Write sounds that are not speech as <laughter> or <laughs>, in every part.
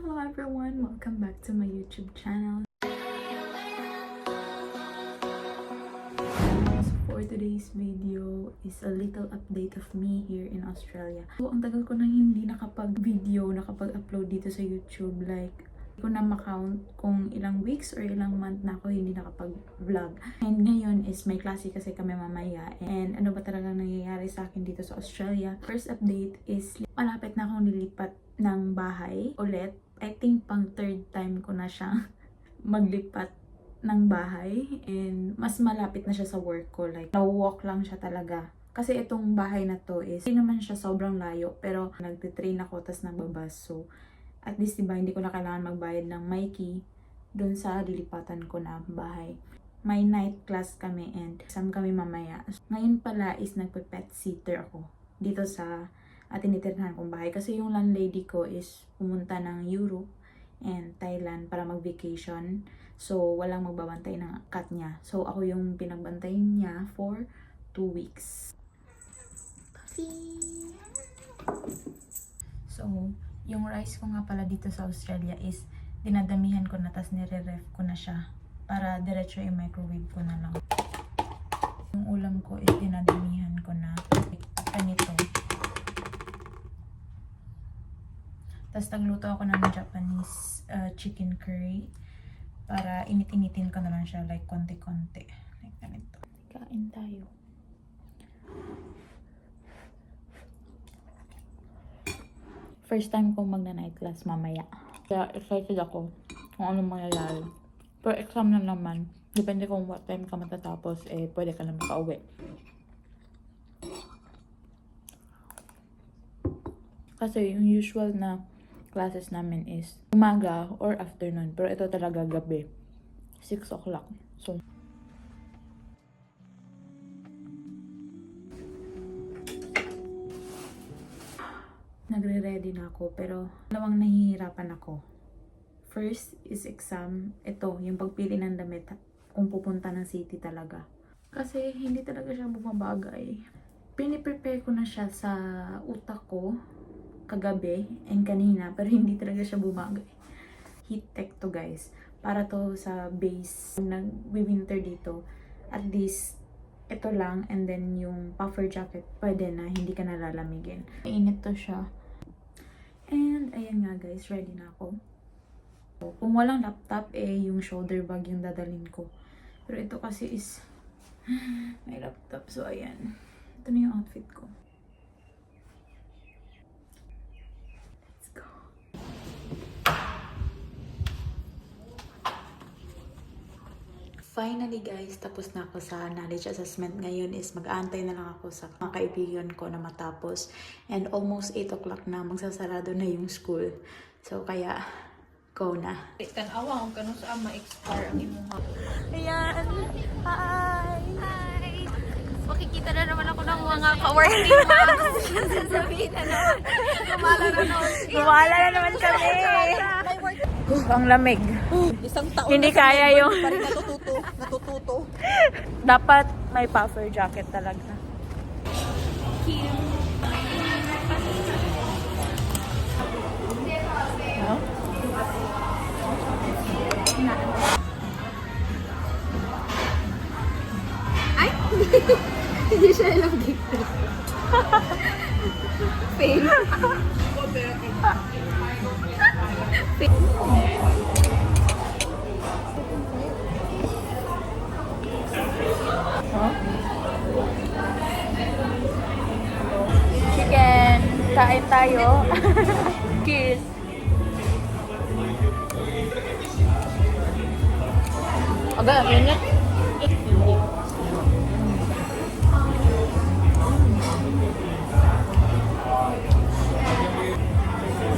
Hello everyone! Welcome back to my YouTube channel. For today's video is a little update of me here in Australia. So ang tagal ko nang hindi nakapag-video, nakapag-upload dito sa YouTube. Like, ko na makount kung ilang weeks or ilang month na ako hindi nakapag-vlog. And ngayon is may klase kasi kami mamaya. And ano ba talagang nangyayari sa akin dito sa Australia? First update is malapit na akong lilipat ng bahay ulit. I think pang third time ko na siya <laughs> maglipat ng bahay and mas malapit na siya sa work ko. Like, na-walk lang siya talaga. Kasi itong bahay na to is, hindi naman siya sobrang layo, pero nagtitrain ako, tas nagbabas. So, at least, diba, hindi ko na kailangan magbayad ng Mikey dun sa lilipatan ko na bahay. May night class kami and exam kami mamaya. Ngayon pala is nagpe-pet sitter ako dito sa at tinitirhan kong bahay. Kasi yung landlady ko is pumunta ng Europe and Thailand para mag-vacation. So, walang magbabantay ng cat niya. So, ako yung pinagbantay niya for two weeks. Puffy! So, yung rice ko nga pala dito sa Australia is dinadamihan ko na tas nire-ref ko na siya para diretso i-microwave ko na lang. Yung ulam ko is dinadamihan ko na ganito. Tapos nagluto ako ng Japanese uh, chicken curry para init-initin ko na lang siya like konti-konti. Like ganito. Kain tayo. First time ko magna-night class mamaya. Kaya excited ako kung anong mangyayari. Pero exam na naman. Depende kung what time ka matatapos, eh pwede ka na makauwi. Kasi yung usual na classes namin is umaga or afternoon. Pero ito talaga gabi. 6 o'clock. So, nagre-ready na ako. Pero, dalawang nahihirapan ako. First is exam. Ito, yung pagpili ng damit. Kung pupunta ng city talaga. Kasi, hindi talaga siya bumabagay. Piniprepare ko na siya sa utak ko kagabi and kanina pero <laughs> hindi talaga siya bumagay. Heat tech to guys. Para to sa base nag-winter dito. At least ito lang and then yung puffer jacket pwede na hindi ka nalalamigin. Init to siya. And ayan nga guys, ready na ako. Kung walang laptop eh yung shoulder bag yung dadalhin ko. Pero ito kasi is <sighs> may laptop so ayan. Ito na yung outfit ko. Finally guys, tapos na ako sa knowledge assessment. Ngayon is mag-aantay na lang ako sa mga kaibigan ko na matapos. And almost 8 o'clock na, magsasarado na yung school. So kaya, go na. Tanawa kung kano sa ma-expire ang imong Ayan! Hi! Hi! Makikita na naman ako ng mga kaworking mo. <laughs> Sasabihin na naman. Gumala na naman. Gumala na naman kami! Ang lamig. Isang taon Hindi kaya yung- Pa rin natututo. Natututo. <laughs> Dapat may puffer jacket talaga. <laughs> Hindi siya ilang dito. <laughs> Fail. Chicken! Kain tayo. Cheers! Aga, yun na.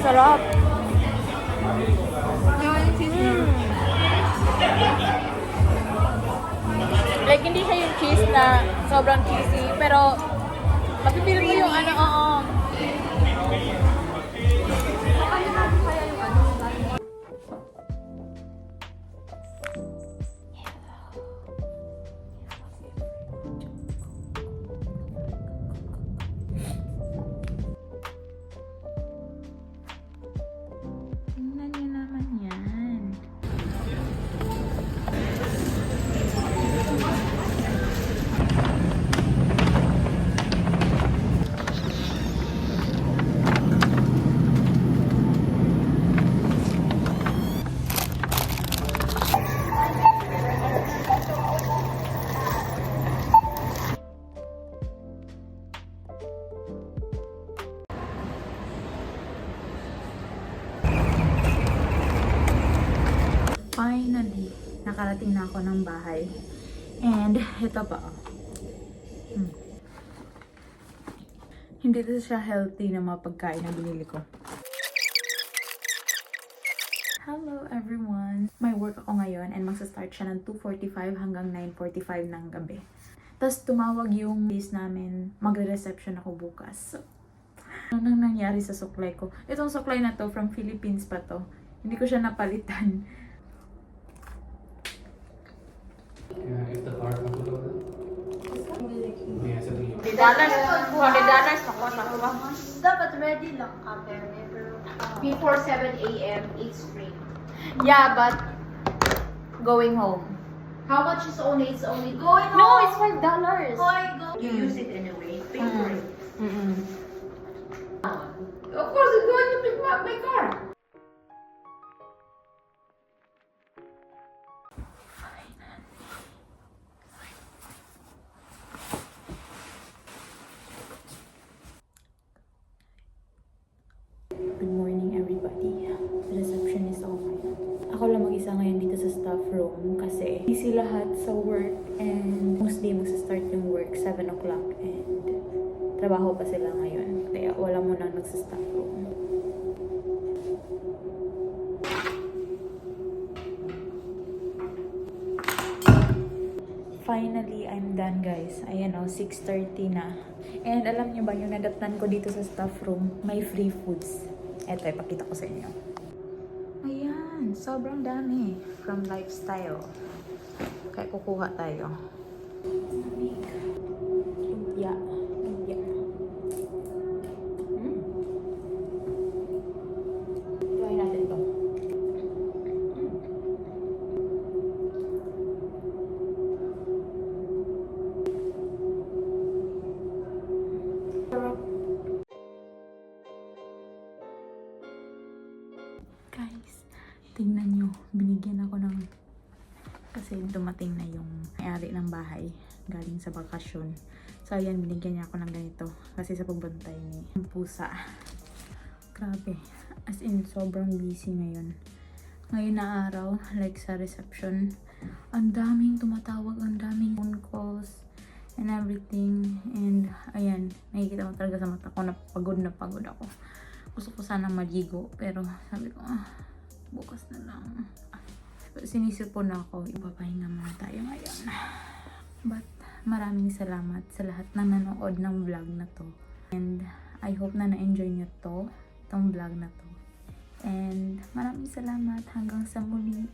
Sarap! Like, hindi siya yung cheese na sobrang cheesy, pero mapipil mo yung ano, oo. Nakarating na ako ng bahay. And ito pa. oh. Hmm. Hindi to siya healthy na mga pagkain na binili ko. Hello everyone! May work ako ngayon and magsa-start siya ng 2.45 hanggang 9.45 ng gabi. Tapos tumawag yung base namin, magre-reception ako bukas. So, ano nang nangyari sa suklay ko? Itong suklay na to, from Philippines pa to. Hindi ko siya napalitan. Dollars, dollars, nakuha na ko ba? Dapat ready lang ka, pero pero Before 7 a.m., it's free. Yeah, but going home. How much is only? It's only... Going No, home. it's five dollars. Hoy, go. You use it anyway. Pay for it. Of course, I'm going to pick up my car. Ako lang mag-isa ngayon dito sa staff room kasi busy lahat sa work and mostly magsa-start yung work 7 o'clock and trabaho pa sila ngayon. Kaya wala mo nang nagsa-staff room. Finally, I'm done guys. Ayan o, 6.30 na. And alam niyo ba, yung nadatnan ko dito sa staff room, may free foods. Eto, ipakita ko sa inyo. Sobrang dami. From lifestyle. Kaya kukuha tayo. Lumpia. Lumpia. Galing sa bakasyon. So, ayan, binigyan niya ako ng ganito. Kasi sa pagbantay ni pusa. Grabe. As in, sobrang busy ngayon. Ngayon na araw, like sa reception, ang daming tumatawag, ang daming phone calls, and everything. And, ayan, nakikita mo talaga sa mata ko na pagod na pagod ako. Gusto ko sana maligo, pero sabi ko, ah, bukas na lang. Sinisipon ako, ipapahinga muna tayo ngayon. But, maraming salamat sa lahat na nanood ng vlog na to. And, I hope na na-enjoy nyo to, tong vlog na to. And, maraming salamat hanggang sa muli.